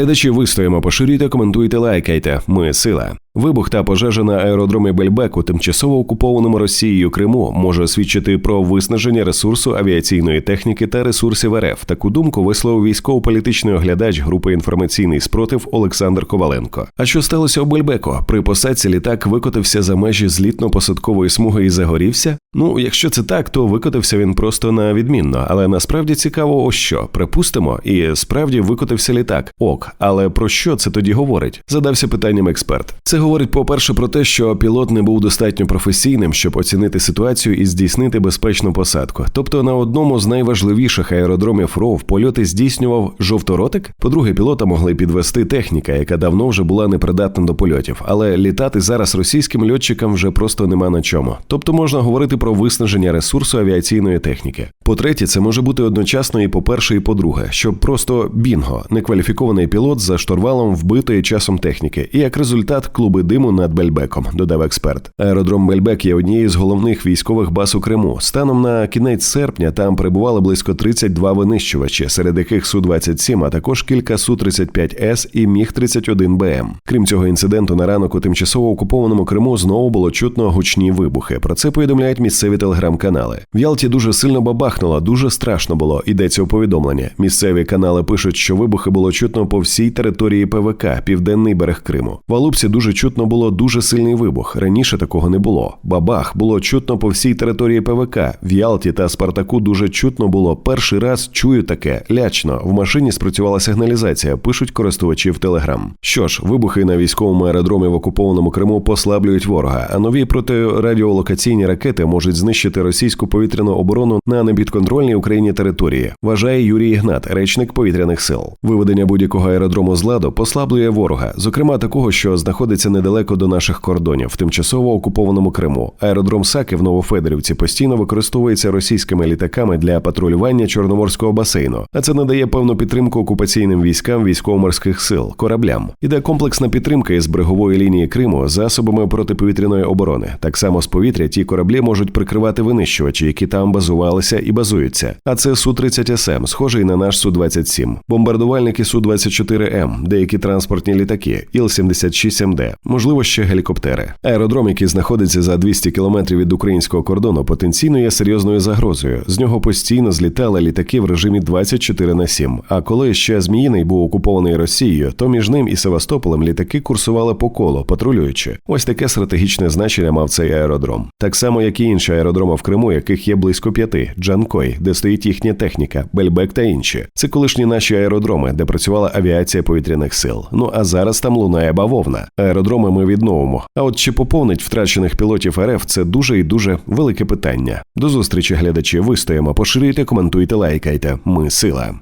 Глядачі вистоїмо, поширюйте, коментуйте, лайкайте. Ми сила. Вибух та пожежа на аеродромі Бельбеку, тимчасово окупованому Росією Криму, може свідчити про виснаження ресурсу авіаційної техніки та ресурсів РФ. Таку думку висловив військово-політичний оглядач групи інформаційний спротив Олександр Коваленко. А що сталося у Бельбеку? При посадці літак викотився за межі злітно-посадкової смуги і загорівся. Ну, якщо це так, то викотився він просто на відмінно. Але насправді цікаво, ось що припустимо, і справді викотився літак. Ок, але про що це тоді говорить? Задався питанням експерт. Це говорить, по-перше, про те, що пілот не був достатньо професійним, щоб оцінити ситуацію і здійснити безпечну посадку. Тобто на одному з найважливіших аеродромів РОВ польоти здійснював жовторотик. По-друге, пілота могли підвести техніка, яка давно вже була непридатна до польотів. Але літати зараз російським льотчикам вже просто нема на чому. Тобто можна говорити про виснаження ресурсу авіаційної техніки. По-третє, це може бути одночасно і по-перше, і по-друге, що просто бінго, некваліфікований пілот за штурвалом вбитої часом техніки, і як результат клуби диму над Бельбеком, додав експерт. Аеродром Бельбек є однією з головних військових баз у Криму. Станом на кінець серпня там перебували близько 32 винищувачі, серед яких су 27 а також кілька су 35 С і Міг 31 БМ. Крім цього інциденту, на ранок у тимчасово окупованому Криму знову було чутно гучні вибухи. Про це повідомляють місцеві телеграм-канали. В Ялті дуже сильно бабахнуло, дуже страшно було. Йдеться у повідомлення. Місцеві канали пишуть, що вибухи було чутно по всій території ПВК, південний берег Криму. В Алупці дуже чутно було дуже сильний вибух. Раніше такого не було. Бабах було чутно по всій території ПВК. В Ялті та Спартаку дуже чутно було. Перший раз чую таке лячно. В машині спрацювала сигналізація. Пишуть користувачі в Телеграм. Що ж, вибухи на військовому аеродромі в окупованому Криму послаблюють ворога, а нові протирадіолокаційні ракети можуть знищити російську повітряну оборону на непідконтрольній Україні території. Вважає Юрій Ігнат, речник повітряних сил. Виведення будь-якого аеродрому з ладу послаблює ворога, зокрема такого, що знаходиться недалеко до наших кордонів, в тимчасово окупованому Криму. Аеродром Саки в Новофедорівці постійно використовується російськими літаками для патрулювання чорноморського басейну, а це надає певну підтримку окупаційним військам військово-морських сил, кораблям. Іде комплексна підтримка із берегової лінії Криму засобами протиповітряної оборони. Так само з повітря ті кораблі можуть прикривати винищувачі, які там базувалися і базуються. А це су 30 СМ, схожий на наш су 27 бомбардувальники су 24 М, деякі транспортні літаки, іл 76 МД, можливо, ще гелікоптери. Аеродром, який знаходиться за 200 кілометрів від українського кордону, потенційно є серйозною загрозою. З нього постійно злітали літаки в режимі 24 на 7. А коли ще Зміїний був окупований Росією, то між ним і Севастополем літаки курсували по колу, патрулюючи. Ось таке стратегічне значення мав цей аеродром. Так само, як і інші аеродроми в Криму, яких є близько п'яти: Джанкой, де стоїть їхня техніка, Бельбек та інші. Це колишні наші аеродроми, де працювала авіація повітряних сил. Ну а зараз там лунає бавовна. Аеродроми ми відновимо. А от чи поповнить втрачених пілотів РФ це дуже і дуже велике питання. До зустрічі, глядачі. Вистоїмо, поширюйте, коментуйте, лайкайте. Ми сила.